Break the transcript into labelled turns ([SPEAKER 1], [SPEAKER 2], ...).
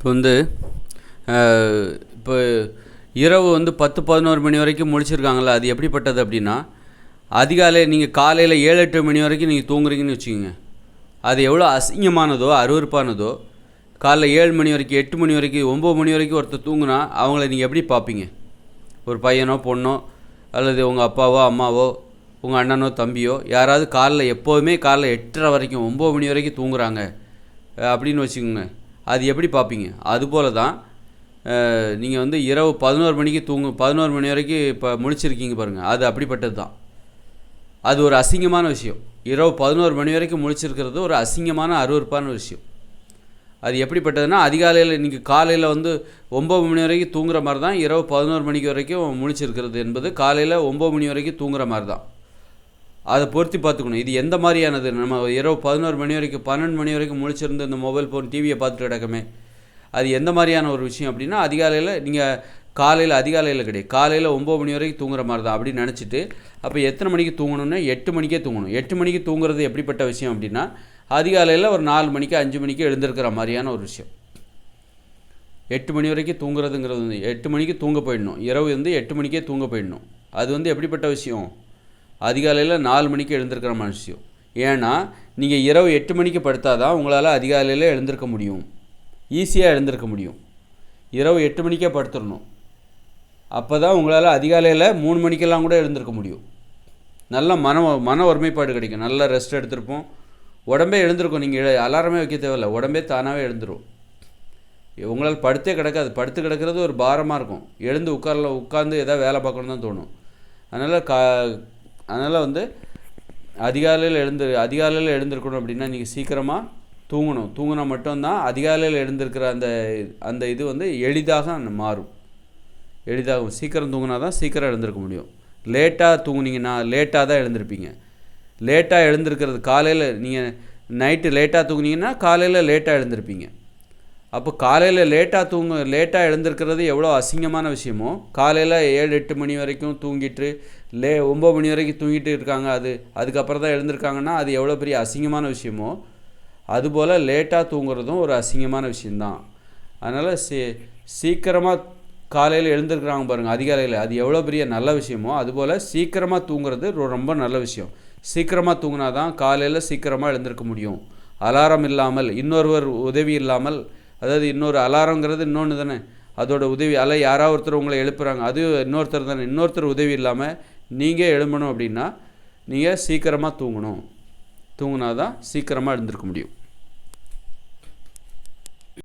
[SPEAKER 1] இப்போ வந்து இப்போ இரவு வந்து பத்து பதினோரு மணி வரைக்கும் முடிச்சிருக்காங்களா அது எப்படிப்பட்டது அப்படின்னா அதிகாலை நீங்கள் காலையில் ஏழு எட்டு மணி வரைக்கும் நீங்கள் தூங்குறீங்கன்னு வச்சுக்கோங்க. அது எவ்வளோ அசிங்கமானதோ அருவருப்பானதோ காலைல ஏழு மணி வரைக்கும் எட்டு மணி வரைக்கும் ஒம்பது மணி வரைக்கும் ஒருத்தர் தூங்குனா அவங்கள நீங்கள் எப்படி பார்ப்பீங்க? ஒரு பையனோ பொண்ணோ அல்லது உங்கள் அப்பாவோ அம்மாவோ உங்கள் அண்ணனோ தம்பியோ யாராவது காலைல எப்போதுமே காலைல எட்டரை வரைக்கும் ஒம்பது மணி வரைக்கும் தூங்குறாங்க அப்படின்னு வச்சுக்கோங்க. அது எப்படி பார்ப்பீங்க? அதுபோல தான் நீங்கள் வந்து இரவு பதினோரு மணிக்கு தூங்கு பதினோரு மணி வரைக்கும் இப்போ முழிச்சிருக்கீங்க பாருங்கள் அது அப்படிப்பட்டது தான் அது ஒரு அசிங்கமான விஷயம். இரவு பதினோரு மணி வரைக்கும் முழிச்சிருக்கிறது ஒரு அசிங்கமான அருவருப்பான விஷயம். அது எப்படிப்பட்டதுன்னா அதிகாலையில் நீங்கள் காலையில் வந்து ஒம்பது மணி வரைக்கும் தூங்குற மாதிரி தான் இரவு பதினோரு மணிக்கு வரைக்கும் முழிச்சிருக்கிறது என்பது காலையில் ஒம்பது மணி வரைக்கும் தூங்குற மாதிரி தான் அதை பொருத்தி பார்த்துக்கணும். இது எந்த மாதிரியானது? நம்ம இரவு பதினோரு மணி வரைக்கும் பன்னெண்டு மணி வரைக்கும் முழிச்சிருந்து இந்த மொபைல் ஃபோன் டிவியை பார்த்துட்டு கிடக்குமே. அது எந்த மாதிரியான ஒரு விஷயம் அப்படின்னா அதிகாலையில் நீங்கள் காலையில் அதிகாலையில் கிடையாது. காலையில் ஒம்பது மணி வரைக்கும் தூங்குற மாதிரி தான் அப்படின்னு நினச்சிட்டு அப்போ எத்தனை மணிக்கு தூங்கணும்னா எட்டு மணிக்கே தூங்கணும். எட்டு மணிக்கு தூங்குறது எப்படிப்பட்ட விஷயம் அப்படின்னா அதிகாலையில் ஒரு நாலு மணிக்கு அஞ்சு மணிக்கு எழுந்திருக்கிற மாதிரியான ஒரு விஷயம். எட்டு மணி வரைக்கும் தூங்குறதுங்கிறது வந்து எட்டு மணிக்கு தூங்க போயிடணும். இரவு வந்து எட்டு மணிக்கே தூங்க போயிடணும். அது வந்து எப்படிப்பட்ட விஷயம்? அதிகாலையில் நாலு மணிக்கு எழுந்திருக்கிற மனுஷியம் ஏன்னா நீங்கள் இரவு எட்டு மணிக்கு படுத்தாதான் உங்களால் அதிகாலையில் எழுந்திருக்க முடியும். ஈஸியாக எழுந்திருக்க முடியும். இரவு எட்டு மணிக்கே படுத்துடணும் அப்போ தான் உங்களால் அதிகாலையில் மூணு மணிக்கெல்லாம் கூட எழுந்திருக்க முடியும். நல்ல மன மன ஒருமைப்பாடு கிடைக்கும். நல்ல ரெஸ்ட் எடுத்திருப்போம். உடம்பே எழுந்திருக்கும். நீங்கள் அலாரமே வைக்க தேவையில்ல. உடம்பே தானாகவே எழுந்துரும். உங்களால் படுத்தே கிடக்காது. படுத்து கிடக்கிறது ஒரு பாரமாக இருக்கும். எழுந்து உட்காரல உட்காந்து எதாவது வேலை பார்க்கணும் தான் தோணும். அதனால் கா அதனால் வந்து அதிகாலையில் எழுந்து அதிகாலையில் எழுந்திருக்கணும் அப்படின்னா நீங்கள் சீக்கிரமாக தூங்கணும். தூங்கினா மட்டும்தான் அதிகாலையில் எழுந்திருக்கிற அந்த அந்த இது வந்து எளிதாக மாறும். எளிதாகும். சீக்கிரம் தூங்கினா தான் சீக்கிரம் எழுந்திருக்க முடியும். லேட்டாக தூங்குனீங்கன்னா லேட்டாக தான் எழுந்திருப்பீங்க. லேட்டாக எழுந்திருக்கிறது காலையில் நீங்கள் நைட்டு லேட்டாக தூங்குனீங்கன்னா காலையில் லேட்டாக எழுந்திருப்பீங்க. அப்போ காலையில் லேட்டாக தூங்க லேட்டாக எழுந்திருக்கிறது எவ்வளோ அசிங்கமான விஷயமோ காலையில் ஏழு எட்டு மணி வரைக்கும் தூங்கிட்டு லே ஒம்பது மணி வரைக்கும் தூங்கிட்டு இருக்காங்க அது அதுக்கப்புறம் தான் எழுந்திருக்காங்கன்னா அது எவ்வளோ பெரிய அசிங்கமான விஷயமோ அதுபோல் லேட்டாக தூங்குறதும் ஒரு அசிங்கமான விஷயந்தான் அதனால் சீ சீக்கிரமாக காலையில் எழுந்திருக்கிறாங்க பாருங்கள் அதிகாலையில் அது எவ்வளோ பெரிய நல்ல விஷயமோ அதுபோல் சீக்கிரமாக தூங்குறது ரொ- ரொம்ப நல்ல விஷயம். சீக்கிரமாக தூங்கினா தான் காலையில் சீக்கிரமாக எழுந்திருக்க முடியும். அலாரம் இல்லாமல் இன்னொருவர் உதவி இல்லாமல் அதாவது இன்னொரு அலாரங்கிறது இன்னொன்று தானே? அதோட உதவி அலை யாராவது ஒருத்தர் உங்களை எழுப்புறாங்க அது இன்னொருத்தர் தானே? இன்னொருத்தர் உதவி இல்லாமல் நீங்கள் எழும்பணும் அப்படின்னா நீங்கள் சீக்கிரமாக தூங்கணும். தூங்கினா தான் சீக்கிரமாக எழுந்திருக்க முடியும்.